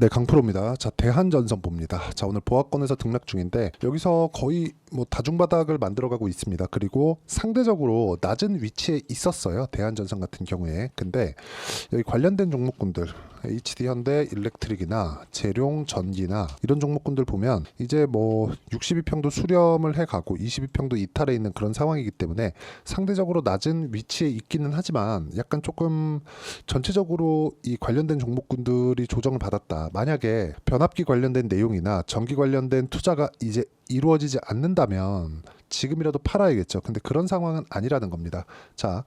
네, 강프로입니다. 자, 대한전선 봅니다. 자, 오늘 보합권에서 등락 중인데 여기서 거의 뭐 다중바닥을 만들어가고 있습니다. 그리고 상대적으로 낮은 위치에 있었어요. 대한전선 같은 경우에. 근데 여기 관련된 종목군들 HD 현대 일렉트릭이나 재룡 전기나 이런 종목군들 보면 이제 뭐 62평도 수렴을 해가고 22평도 이탈해 있는 그런 상황이기 때문에 상대적으로 낮은 위치에 있기는 하지만 약간 조금 전체적으로 이 관련된 종목군들이 조정을 받았다. 만약에 변압기 관련된 내용이나 전기 관련된 투자가 이제 이루어지지 않는다면 지금이라도 팔아야겠죠. 근데 그런 상황은 아니라는 겁니다. 자,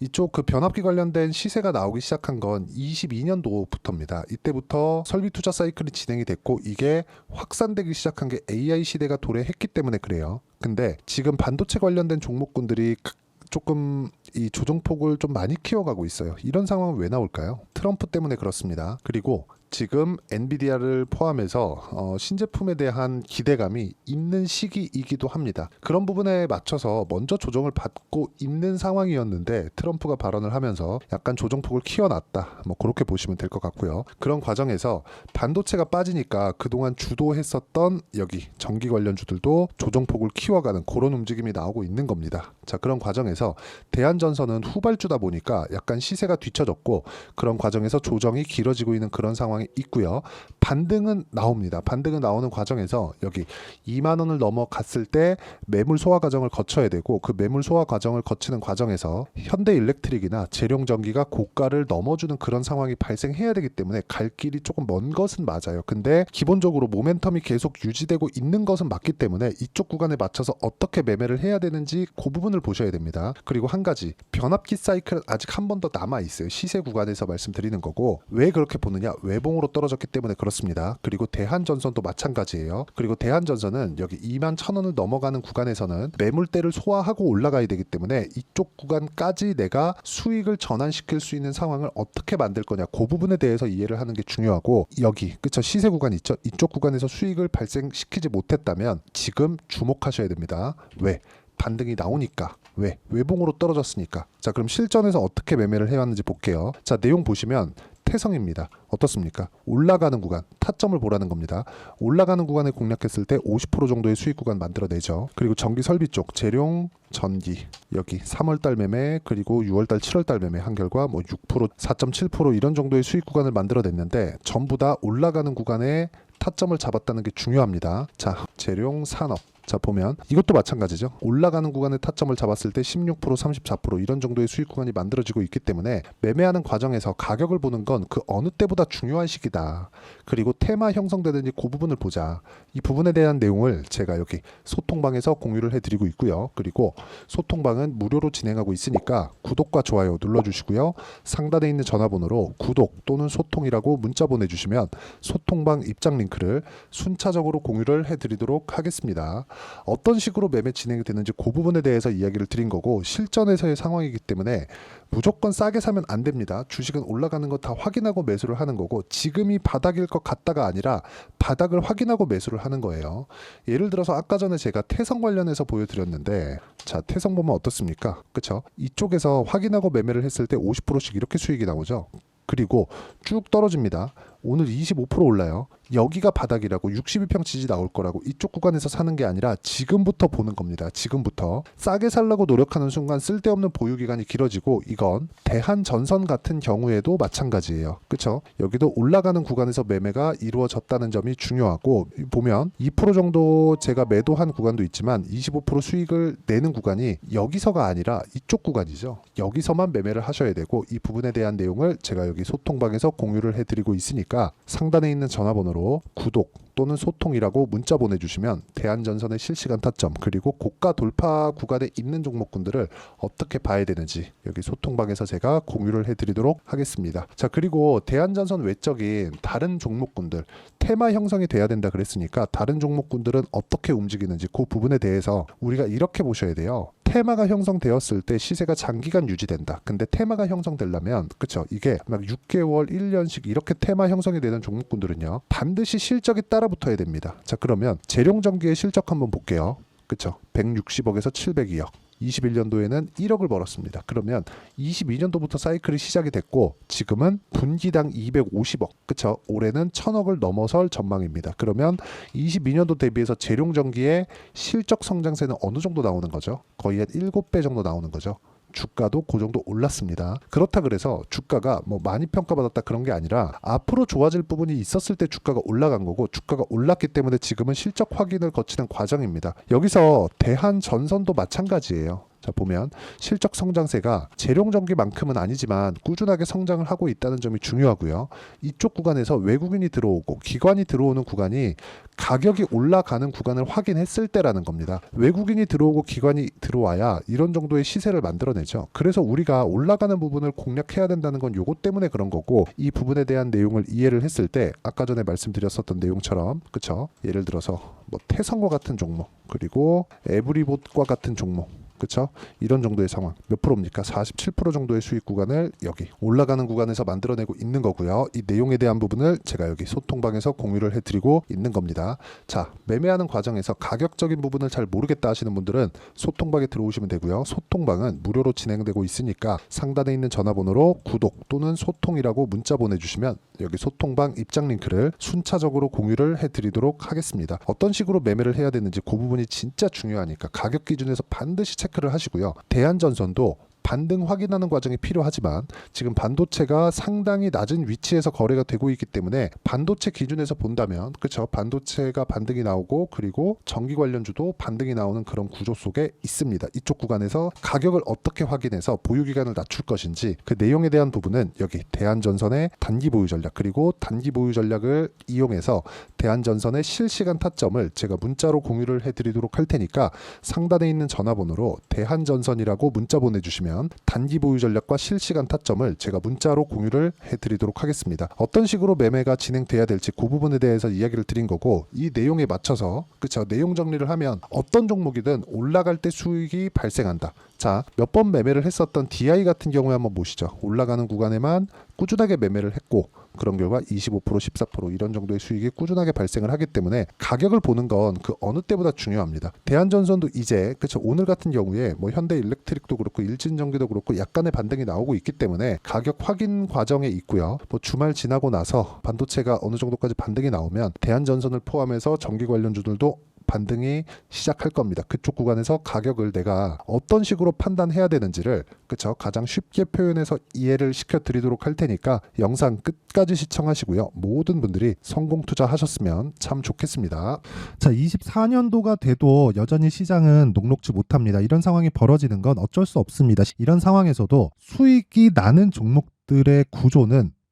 이쪽 그 변압기 관련된 시세가 나오기 시작한 건 22년도부터입니다. 이때부터 설비 투자 사이클이 진행이 됐고 이게 확산되기 시작한 게 AI 시대가 도래했기 때문에 그래요. 근데 지금 반도체 관련된 종목군들이 조금 이 조정폭을 좀 많이 키워가고 있어요. 이런 상황은 왜 나올까요? 트럼프 때문에 그렇습니다. 그리고 지금 엔비디아를 포함해서 어, 신제품에 대한 기대감이 있는 시기이기도 합니다. 그런 부분에 맞춰서 먼저 조정을 받고 있는 상황이었는데 트럼프가 발언을 하면서 약간 조정폭을 키워놨다. 뭐 그렇게 보시면 될 것 같고요. 그런 과정에서 반도체가 빠지니까 그동안 주도했었던 여기 전기 관련주들도 조정폭을 키워가는 그런 움직임이 나오고 있는 겁니다. 자 그런 과정에서 대한전선은 후발주다 보니까 약간 시세가 뒤쳐졌고 그런 과정에서 조정이 길어지고 있는 그런 상황 이 있고요. 반등은 나옵니다. 반등은 나오는 과정에서 여기 2만 원을 넘어갔을 때 매물 소화 과정을 거쳐야 되고 그 매물 소화 과정을 거치는 과정에서 현대 일렉트릭이나 재룡 전기가 고가를 넘어주는 그런 상황이 발생해야 되기 때문에 갈 길이 조금 먼 것은 맞아요. 근데 기본적으로 모멘텀이 계속 유지되고 있는 것은 맞기 때문에 이쪽 구간에 맞춰서 어떻게 매매를 해야 되는지 그 부분을 보셔야 됩니다. 그리고 한 가지 변압기 사이클은 아직 한 번 더 남아 있어요. 시세 구간에서 말씀드리는 거고 왜 그렇게 보느냐? 외 봉으로 떨어졌기 때문에 그렇습니다. 그리고 대한전선도 마찬가지예요. 그리고 대한전선은 여기 2만 천 원을 넘어가는 구간에서는 매물대를 소화하고 올라가야 되기 때문에 이쪽 구간까지 내가 수익을 전환시킬 수 있는 상황을 어떻게 만들 거냐 그 부분에 대해서 이해를 하는 게 중요하고 여기 그쵸? 시세 구간 있죠? 이쪽 구간에서 수익을 발생시키지 못했다면 지금 주목하셔야 됩니다. 왜? 반등이 나오니까. 왜? 외봉으로 떨어졌으니까. 자 그럼 실전에서 어떻게 매매를 해왔는지 볼게요. 자 내용 보시면 태성입니다. 어떻습니까? 올라가는 구간, 타점을 보라는 겁니다. 올라가는 구간에 공략했을 때 50% 정도의 수익 구간 만들어내죠. 그리고 전기 설비 쪽, 재룡, 전기 여기 3월달 매매 그리고 6월달, 7월달 매매 한 결과 뭐 6%, 4.7% 이런 정도의 수익 구간을 만들어냈는데 전부 다 올라가는 구간에 타점을 잡았다는 게 중요합니다. 자, 재룡 산업. 자 보면 이것도 마찬가지죠. 올라가는 구간의 타점을 잡았을 때 16% 34% 이런 정도의 수익 구간이 만들어지고 있기 때문에 매매하는 과정에서 가격을 보는 건 그 어느 때보다 중요한 시기다. 그리고 테마 형성되는지 그 부분을 보자. 이 부분에 대한 내용을 제가 여기 소통방에서 공유를 해드리고 있고요. 그리고 소통방은 무료로 진행하고 있으니까 구독과 좋아요 눌러주시고요. 상단에 있는 전화번호로 구독 또는 소통이라고 문자 보내주시면 소통방 입장 링크를 순차적으로 공유를 해드리도록 하겠습니다. 어떤 식으로 매매 진행이 되는지 그 부분에 대해서 이야기를 드린 거고 실전에서의 상황이기 때문에 무조건 싸게 사면 안 됩니다. 주식은 올라가는 거 다 확인하고 매수를 하는 거고 지금이 바닥일 것 같다가 아니라 바닥을 확인하고 매수를 하는 거예요. 예를 들어서 아까 전에 제가 태성 관련해서 보여드렸는데 자 태성 보면 어떻습니까? 그쵸? 이쪽에서 확인하고 매매를 했을 때 50%씩 이렇게 수익이 나오죠. 그리고 쭉 떨어집니다. 오늘 25% 올라요. 여기가 바닥이라고 62평 지지 나올 거라고 이쪽 구간에서 사는 게 아니라 지금부터 보는 겁니다. 지금부터 싸게 살라고 노력하는 순간 쓸데없는 보유 기간이 길어지고 이건 대한 전선 같은 경우에도 마찬가지예요. 그렇죠? 여기도 올라가는 구간에서 매매가 이루어졌다는 점이 중요하고 보면 2% 정도 제가 매도한 구간도 있지만 25% 수익을 내는 구간이 여기서가 아니라 이쪽 구간이죠. 여기서만 매매를 하셔야 되고 이 부분에 대한 내용을 제가 여기 소통방에서 공유를 해드리고 있으니까 상단에 있는 전화번호로 구독 또는 소통이라고 문자 보내주시면 대한전선의 실시간 타점 그리고 고가 돌파 구간에 있는 종목군들을 어떻게 봐야 되는지 여기 소통방에서 제가 공유를 해드리도록 하겠습니다. 자 그리고 대한전선 외적인 다른 종목군들 테마 형성이 돼야 된다 그랬으니까 다른 종목군들은 어떻게 움직이는지 그 부분에 대해서 우리가 이렇게 보셔야 돼요. 테마가 형성되었을 때 시세가 장기간 유지된다. 근데 테마가 형성되려면 그쵸 이게 막 6개월, 1년씩 이렇게 테마 형성이 되는 종목군들은요 반드시 실적이 따라붙어야 됩니다. 자 그러면 재룡전기의 실적 한번 볼게요. 그쵸 160억에서 702억 21년도에는 1억을 벌었습니다. 그러면 22년도부터 사이클이 시작이 됐고 지금은 분기당 250억. 그쵸? 올해는 1000억을 넘어설 전망입니다. 그러면 22년도 대비해서 재룡전기의 실적 성장세는 어느 정도 나오는 거죠? 거의 한 7배 정도 나오는 거죠. 주가도 그 정도 올랐습니다. 그렇다 그래서 주가가 뭐 많이 평가받았다 그런 게 아니라 앞으로 좋아질 부분이 있었을 때 주가가 올라간 거고 주가가 올랐기 때문에 지금은 실적 확인을 거치는 과정입니다. 여기서 대한 전선도 마찬가지예요. 자 보면 실적 성장세가 재룡전기만큼은 아니지만 꾸준하게 성장을 하고 있다는 점이 중요하고요. 이쪽 구간에서 외국인이 들어오고 기관이 들어오는 구간이 가격이 올라가는 구간을 확인했을 때라는 겁니다. 외국인이 들어오고 기관이 들어와야 이런 정도의 시세를 만들어내죠. 그래서 우리가 올라가는 부분을 공략해야 된다는 건 요것 때문에 그런 거고 이 부분에 대한 내용을 이해를 했을 때 아까 전에 말씀드렸었던 내용처럼 그쵸? 예를 들어서 뭐 태성과 같은 종목 그리고 에브리봇과 같은 종목 그쵸? 이런 정도의 상황 몇 프로입니까? 47% 정도의 수익 구간을 여기 올라가는 구간에서 만들어내고 있는 거고요. 이 내용에 대한 부분을 제가 여기 소통방에서 공유를 해드리고 있는 겁니다. 자 매매하는 과정에서 가격적인 부분을 잘 모르겠다 하시는 분들은 소통방에 들어오시면 되고요. 소통방은 무료로 진행되고 있으니까 상단에 있는 전화번호로 구독 또는 소통이라고 문자 보내주시면 여기 소통방 입장 링크를 순차적으로 공유를 해드리도록 하겠습니다. 어떤 식으로 매매를 해야 되는지 그 부분이 진짜 중요하니까 가격 기준에서 반드시 체크를 하시고요. 대한전선도 반등 확인하는 과정이 필요하지만 지금 반도체가 상당히 낮은 위치에서 거래가 되고 있기 때문에 반도체 기준에서 본다면 그렇죠 반도체가 반등이 나오고 그리고 전기 관련주도 반등이 나오는 그런 구조 속에 있습니다. 이쪽 구간에서 가격을 어떻게 확인해서 보유 기간을 낮출 것인지 그 내용에 대한 부분은 여기 대한전선의 단기 보유 전략 그리고 단기 보유 전략을 이용해서 대한전선의 실시간 타점을 제가 문자로 공유를 해드리도록 할 테니까 상단에 있는 전화번호로 대한전선이라고 문자 보내주시면 단기 보유 전략과 실시간 타점을 제가 문자로 공유를 해드리도록 하겠습니다. 어떤 식으로 매매가 진행돼야 될지 그 부분에 대해서 이야기를 드린 거고 이 내용에 맞춰서 그쵸 내용 정리를 하면 어떤 종목이든 올라갈 때 수익이 발생한다. 자, 몇 번 매매를 했었던 DI 같은 경우에 한번 보시죠. 올라가는 구간에만 꾸준하게 매매를 했고 그런 결과 25% 14% 이런 정도의 수익이 꾸준하게 발생을 하기 때문에 가격을 보는 건 그 어느 때보다 중요합니다. 대한전선도 이제 그쵸 오늘 같은 경우에 뭐 현대일렉트릭도 그렇고 일진전기도 그렇고 약간의 반등이 나오고 있기 때문에 가격 확인 과정에 있고요. 뭐 주말 지나고 나서 반도체가 어느 정도까지 반등이 나오면 대한전선을 포함해서 전기 관련주들도 반등이 시작할 겁니다. 그쪽 구간에서 가격을 내가 어떤 식으로 판단해야 되는지를 그쵸 가장 쉽게 표현해서 이해를 시켜 드리도록 할 테니까 영상 끝까지 시청하시고요. 모든 분들이 성공 투자하셨으면 참 좋겠습니다. 자, 24년도가 돼도 여전히 시장은 녹록지 못합니다. 이런 상황이 벌어지는 건 어쩔 수 없습니다. 이런 상황에서도 수익이 나는 종목들의 구조는